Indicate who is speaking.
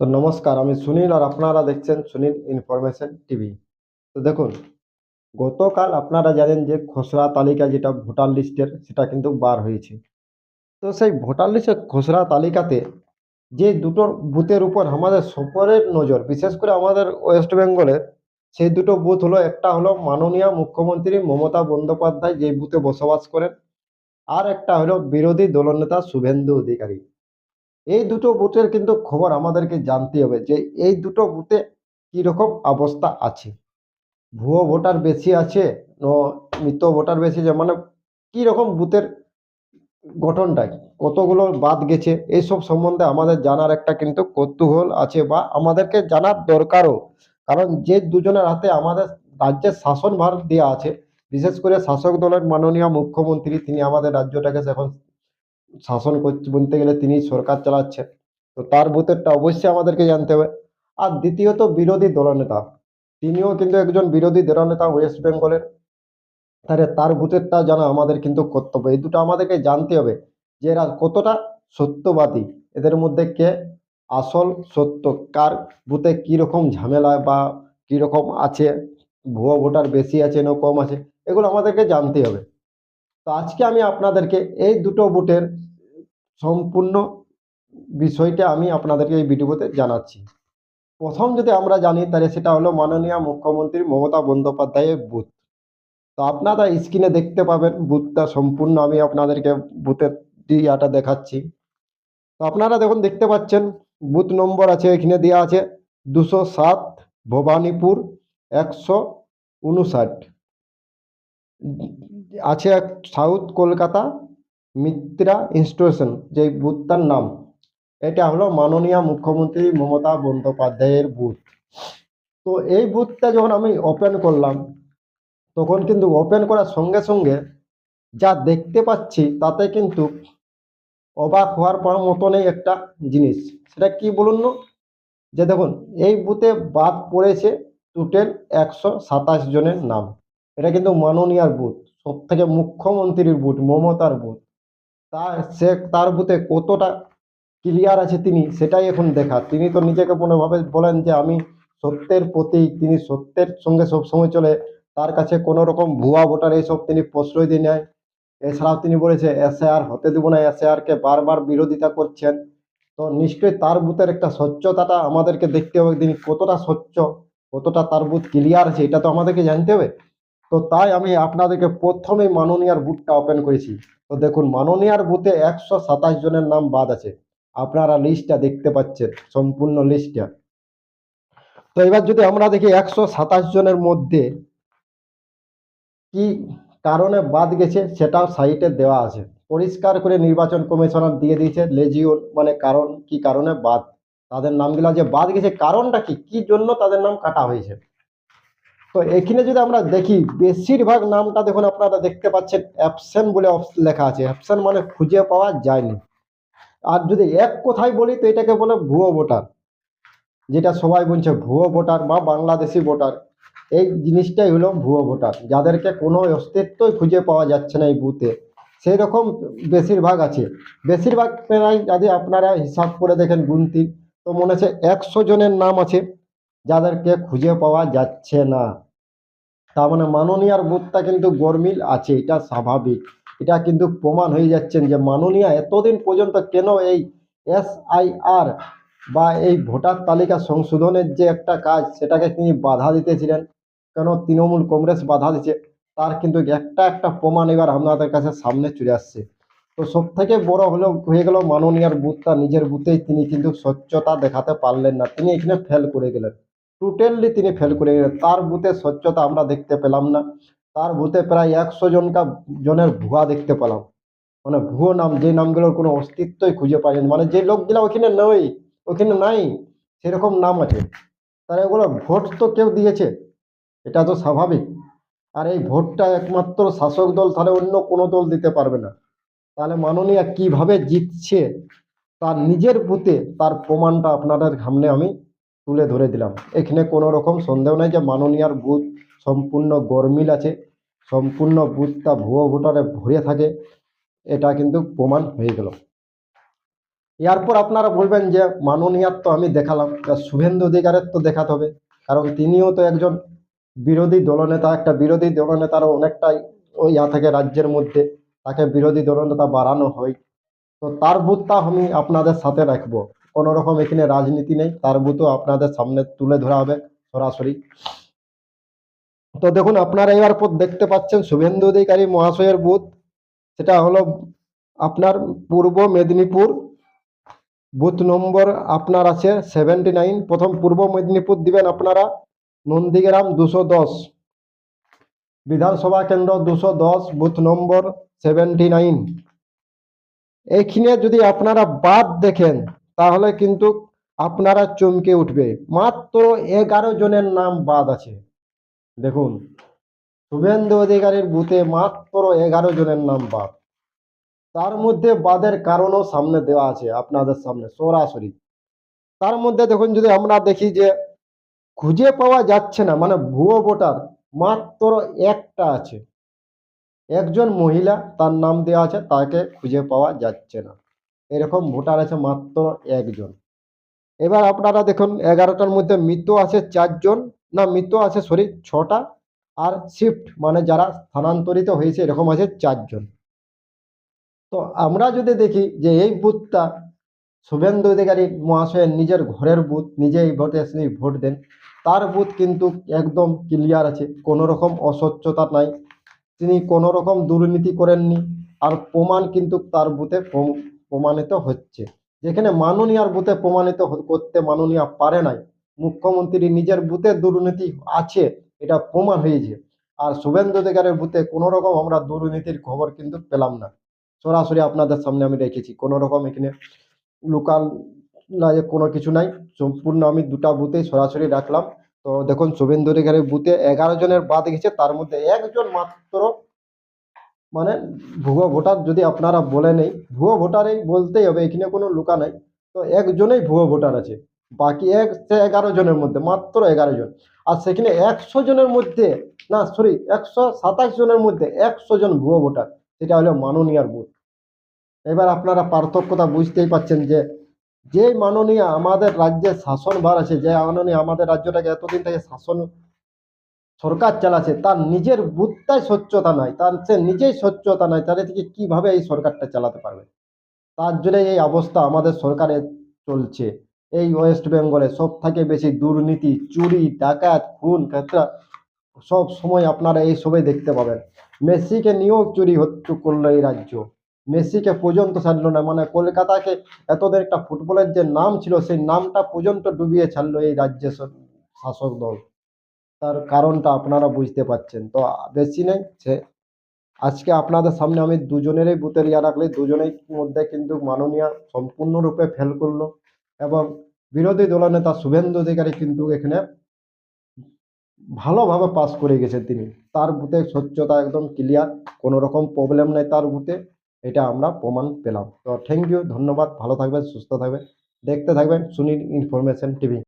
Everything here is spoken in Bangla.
Speaker 1: তো নমস্কার, আমি সুনীল আর আপনারা দেখছেন সুনীল ইনফরমেশন টিভি। তো দেখুন, গতকাল আপনারা জানেন যে খসড়া তালিকা যেটা ভোটার লিস্টের, সেটা কিন্তু বার হয়েছে। তো সেই ভোটার লিস্টের খসড়া তালিকাতে যে দুটো বুথের উপর আমাদের সকলের নজর, বিশেষ করে আমাদের ওয়েস্ট বেঙ্গলে, সেই দুটো বুথ হলো, একটা হলো মাননীয় মুখ্যমন্ত্রী মমতা বন্দ্যোপাধ্যায় যে বুথে বসবাস করেন, আর একটা হলো বিরোধী দলনেতা শুভেন্দু অধিকারী। এই দুটো বুথের কিন্তু খবর আমাদেরকে জানতে হবে যে এই দুটো বুথে কীরকম অবস্থা আছে। ভুয়ো ভোটার বেশি আছে মৃত ভোটার বেশি আছে মানে কীরকম বুথের গঠনটা, কতগুলো বাদ গেছে, এইসব সম্বন্ধে আমাদের জানার একটা কিন্তু কৌতূহল আছে বা আমাদেরকে জানার দরকারও। কারণ যে দুজনের হাতে আমাদের রাজ্যের শাসনভার দেওয়া আছে, বিশেষ করে শাসক দলের মাননীয় মুখ্যমন্ত্রী, তিনি আমাদের রাজ্যটাকে এখন শাসন করছে বলতে গেলে তিনি সরকার চালাচ্ছেন। তো তার বুথেরটা অবশ্যই আমাদেরকে জানতে হবে। আর দ্বিতীয়ত বিরোধী দলনেতা। তিনিও কিন্তু একজন বিরোধী দলনেতা ওয়েস্ট বেঙ্গলের। তাহলে তার বুথেরটা জানা আমাদের কিন্তু কর্তব্য। এই দুটো আমাদেরকে জানতে হবে যে এরা কতটা সত্যবাদী। এদের মধ্যে কে আসল সত্য, কার বুথে কীরকম ঝামেলা বা কীরকম আছে, ভুয়ো ভোটার বেশি আছে না কম আছে, এগুলো আমাদেরকে জানতে হবে। তো আজকে আমি আপনাদেরকে এই দুটো বুথের সম্পূর্ণ বিষয়টা আমি আপনাদেরকে এই ভিডিওতে জানাচ্ছি। প্রথম যদি আমরা জানি, তাহলে সেটা হলো মাননীয় মুখ্যমন্ত্রী মমতা বন্দ্যোপাধ্যায়ের বুথ তো আপনারা স্ক্রিনে দেখতে পাবেন বুথটা সম্পূর্ণ, আমি আপনাদেরকে বুথের ইয়াটা দেখাচ্ছি। তো আপনারা দেখুন, দেখতে পাচ্ছেন বুথ নম্বর আছে, এখানে দেওয়া আছে দুশো সাত ভবানীপুর একশো উনষাট। আছে এক সাউথ কলকাতা মিত্রা ইনস্টিটিউশন যে বুথটার নাম। এটা হলো মাননীয় মুখ্যমন্ত্রী মমতা বন্দ্যোপাধ্যায়ের বুথ। তো এই বুথটা যখন আমি ওপেন করলাম, তখন কিন্তু ওপেন করার সঙ্গে সঙ্গে যা দেখতে পাচ্ছি, তাতে কিন্তু অবাক হওয়ার পর মতনই একটা জিনিস। সেটা কি বলুন না? যে দেখুন, এই বুথে বাদ পড়েছে টোটাল একশো সাতাশ জনের নাম। এটা কিন্তু মাননীয়ার বুথ সব থেকে মুখ্যমন্ত্রীর বুথ, মমতার বুথ। তার সে, তার বুথে কতটা ক্লিয়ার আছে তিনি, সেটাই এখন দেখা। তিনি তো নিজেকে কোনোভাবে বলেন যে আমি সত্যের প্রতীক, তিনি সত্যের সঙ্গে সবসময় চলে, তার কাছে কোনো রকম ভুয়া ভোটার এইসব তিনি প্রশ্রয় দিয়ে নেয়। এছাড়াও তিনি বলেছে এসআর হতে দেবো না এসআরকে বারবার বিরোধিতা করছেন। তো নিশ্চয়ই তার বুথের একটা স্বচ্ছতাটা আমাদেরকে দেখতে হবে, তিনি কতটা স্বচ্ছ, কতটা তার বুথ ক্লিয়ার আছে, এটা তো আমাদেরকে জানতে হবে। তো তাই আমি আপনাদেরকে প্রথমেই মাননীয়ার বুথটা ওপেন করেছি। তো দেখুন, মাননীয়ার বুথে একশো সাতাশ জনের নাম বাদ আছে। আপনারা লিস্টটা দেখতে পাচ্ছেন, সম্পূর্ণ লিস্টটা তো এবার যদি আমরা দেখি একশো সাতাশ জনের মধ্যে কি কারণে বাদ গেছে, সেটাও সাইটে দেওয়া আছে। পরিষ্কার করে নির্বাচন কমিশনার দিয়ে দিয়েছে লেজিওন মানে কারণ, কি কারণে বাদ? তাদের নামগুলো যে বাদ গেছে, কারণটা কি? কি জন্য তাদের নাম কাটা হয়েছে? তো এখানে যদি আমরা দেখি, বেশিরভাগ নামটা দেখুন আপনারা দেখতে পাচ্ছেন, অ্যাবসেন্ট বলে লেখা আছে। অ্যাবসেন্ট মানে খুঁজে পাওয়া যায়নি। আর যদি এক কথায় বলি, তো এটাকে বলে ভুয়ো ভোটার। যেটা সবাই বলছে, ভুয়ো ভোটার বা বাংলাদেশি ভোটার। এই জিনিসটাই হলো ভুয়ো ভোটার। যাদেরকে কোনো অস্তিত্বই খুঁজে পাওয়া যাচ্ছে না এই বুথে। সেই রকম বেশিরভাগ আছে। বেশিরভাগ প্রায় যদি আপনারা হিসাব করে দেখেন, গুনতি, তো মনে হচ্ছে একশো জনের নাম আছে। যাদেরকে খুঁজে পাওয়া যাচ্ছে না। তার মানে মাননীয়ার বুথটা কিন্তু গরমিল আছে, এটা স্বাভাবিক। এটা কিন্তু প্রমাণ হয়ে যাচ্ছেন যে মাননীয়া এতদিন পর্যন্ত কেন এই এসআইআর বা এই ভোটার তালিকা সংশোধনের যে একটা কাজ, সেটাকে তিনি বাধা দিতেছিলেন। কেন তৃণমূল কংগ্রেস বাধা দিচ্ছে তার কিন্তু একটা একটা প্রমাণ এবার আপনাদের কাছে সামনে চলে আসছে। তো সব থেকে বড় হলো, হয়ে গেল মাননীয়ার বুথটা, নিজের বুথেই তিনি কিন্তু স্বচ্ছতা দেখাতে পারলেন না। তিনি এখানে ফেল করে গেলেন। টোটালি তিনি ফেল করে গেলেন। তার বুথে স্বচ্ছতা আমরা দেখতে পেলাম না। তার বুথে প্রায় একশো জনকা, জনের ভুয়া দেখতে পেলাম। মানে ভুয়ো নাম, যে নামগুলোর কোনো অস্তিত্বই খুঁজে যায়নি মানে যে লোকগুলো ওখানে নেই, ওখানে নাই, সেরকম নাম আছে। তারা এগুলো ভোট তো কেউ দিয়েছে। এটা তো স্বাভাবিক। আর এই ভোটটা একমাত্র শাসক দল, তাহলে অন্য কোনো দল দিতে পারবে না। তাহলে মাননীয়া কীভাবে জিতছে? তার নিজের বুথে তার প্রমাণটা আপনাদের সামনে আমি তুলে ধরে দিলাম। এখানে কোনো রকম সন্দেহ নেই যে মাননীয়ার বুথ সম্পূর্ণ গরমিল আছে, সম্পূর্ণ বুথটা ভুয়ো ভোটারে ভরে থাকে, এটা কিন্তু প্রমাণ হয়ে গেল। এরপর আপনারা বলবেন যে মাননীয়ার তো আমি দেখালাম শুভেন্দু অধিকারের তো দেখাতে হবে, কারণ তিনিও তো একজন বিরোধী দলনেতা, একটা বিরোধী দলনেতারও অনেকটাই ওই ইয়া থাকে রাজ্যের মধ্যে, তাকে বিরোধী দলনেতা বাড়ানো হয়। তো তার বুথটা আমি আপনাদের সাথে রাখব। কোনো রকম এখানে রাজনীতি নেই, তার বুথও আপনাদের সামনে তুলে ধরা হবে সরাসরি। তো দেখুন, আপনারা এবার দেখতে পাচ্ছেন শুভেন্দু অধিকারী মহাশয়ের বুথ। সেটা হলো আপনার পূর্ব মেদিনীপুর। বুথ নম্বর আপনার আছে সেভেন্টি নাইন। প্রথম পূর্ব মেদিনীপুর দিবেন আপনারা নন্দীগ্রাম দুশো দশ। বিধানসভা কেন্দ্র দুশো দশ, বুথ নম্বর সেভেন্টি নাইন। এইখানে যদি আপনারা বাদ দেখেন তাহলে কিন্তু আপনারা চমকে উঠবে। মাত্র এগারো জনের নাম বাদ আছে। দেখুন, শুভেন্দু অধিকারীর বুথে মাত্র এগারো জনের নাম বাদ। তার মধ্যে বাদের কারণও সামনে দেওয়া আছে আপনাদের সামনে, সরাসরি। তার মধ্যে দেখুন, যদি আমরা দেখি যে খুঁজে পাওয়া যাচ্ছে না মানে ভুয়ো ভোটার মাত্র একটা আছে। একজন মহিলা, তার নাম দেওয়া আছে, তাকে খুঁজে পাওয়া যাচ্ছে না। এরকম ভোটার আছে মাত্র একজন। এবার আপনারা দেখুন, এগারোটার মধ্যে মৃত আছে চারজন। না মৃত আছে সরি ছটা। আর শিফট মানে যারা স্থানান্তরিত হয়েছে, এরকম আছে চারজন। তো আমরা যদি দেখি যে এই বুথটা শুভেন্দু অধিকারী মহাশয়ের নিজের ঘরের বুথ, নিজেই ভোটে তিনি ভোট দেন, তার বুথ কিন্তু একদম ক্লিয়ার আছে কোনো রকম অস্বচ্ছতা নাই। তিনি কোনো রকম দুর্নীতি করেননি, আর প্রমাণ কিন্তু তার বুথে প্রমাণিত হচ্ছে। যেখানে মাননীয়ার বুথে প্রমাণিত করতে মাননীয়া পারে নাই। মুখ্যমন্ত্রী নিজের বুথে দুর্নীতি আছে, এটা প্রমাণ হয়েছে। আর শুভেন্দু অধিকারের বুথে কোনো রকম আমরা দুর্নীতির খবর কিন্তু পেলাম না। সরাসরি আপনাদের সামনে আমি রেখেছি কোনো রকম এখানে লোকাল না কোনো কিছু নাই। সম্পূর্ণ আমি দুটা বুথেই সরাসরি রাখলাম। তো দেখুন, শুভেন্দু অধিকারীর বুথে এগারো জনের বাদ গেছে, তার মধ্যে একজন মাত্র মানে ভুয়ো ভোটার যদি আপনারা বলে নেই, ভুয়ো ভোটারই বলতেই হবে, এখানে কোনো লুকা নাই। তো একজনেই ভুয়ো ভোটার আছে, বাকি এক সে এগারো জনের মধ্যে, মাত্র এগারো জন। আর সেখানে একশো জনের মধ্যে, না সরি একশো সাতাশ জনের মধ্যে একশো জন ভুয়ো ভোটার, সেটা হলো মাননীয়ার বুথ এবার আপনারা পার্থক্যটা বুঝতেই পাচ্ছেন যে যে মাননীয় আমাদের রাজ্যে শাসনভার আছে, যে মাননীয় আমাদের রাজ্যটাকে এতদিন থেকে শাসন সরকার চালাচ্ছে তার নিজের বুথটাই স্বচ্ছতা নয়, তার সে নিজেই স্বচ্ছতা নাই তাহলে থেকে কীভাবে এই সরকারটা চালাতে পারবে? তার জন্য এই অবস্থা আমাদের সরকারে চলছে। এই ওয়েস্ট বেঙ্গলে সব থেকে বেশি দুর্নীতি, চুরি, ডাকাত, খুন ক্ষেত্রা সব সময় আপনারা এই সবই দেখতে পাবেন। মেসিকে নিয়েও চুরি হচ্ছে করল এই রাজ্য। মেসিকে পর্যন্ত ছাড়লো না মানে কলকাতাকে এতদের একটা ফুটবলের যে নাম ছিল, সেই নামটা পর্যন্ত ডুবিয়ে ছাড়লো এই রাজ্যের শাসক দল। তার কারণটা আপনারা বুঝতে পারছেন। তো বেশি নেই আজকে আপনাদের সামনে আমি দুজনেরই বুথের ইয়া রাখলে, দুজনেই মধ্যে কিন্তু মাননীয় সম্পূর্ণরূপে ফেল করল এবং বিরোধী দলনেতা শুভেন্দু অধিকারী কিন্তু এখানে ভালোভাবে পাস করে গেছে তিনি। তার বুথে স্বচ্ছতা একদম ক্লিয়ার কোনো রকম প্রবলেম নেই তার বুথে, এটা আমরা প্রমাণ পেলাম। তো থ্যাংক ইউ ধন্যবাদ, ভালো থাকবেন, সুস্থ থাকবেন, দেখতে থাকবেন, সুনীল ইনফরমেশন টিভি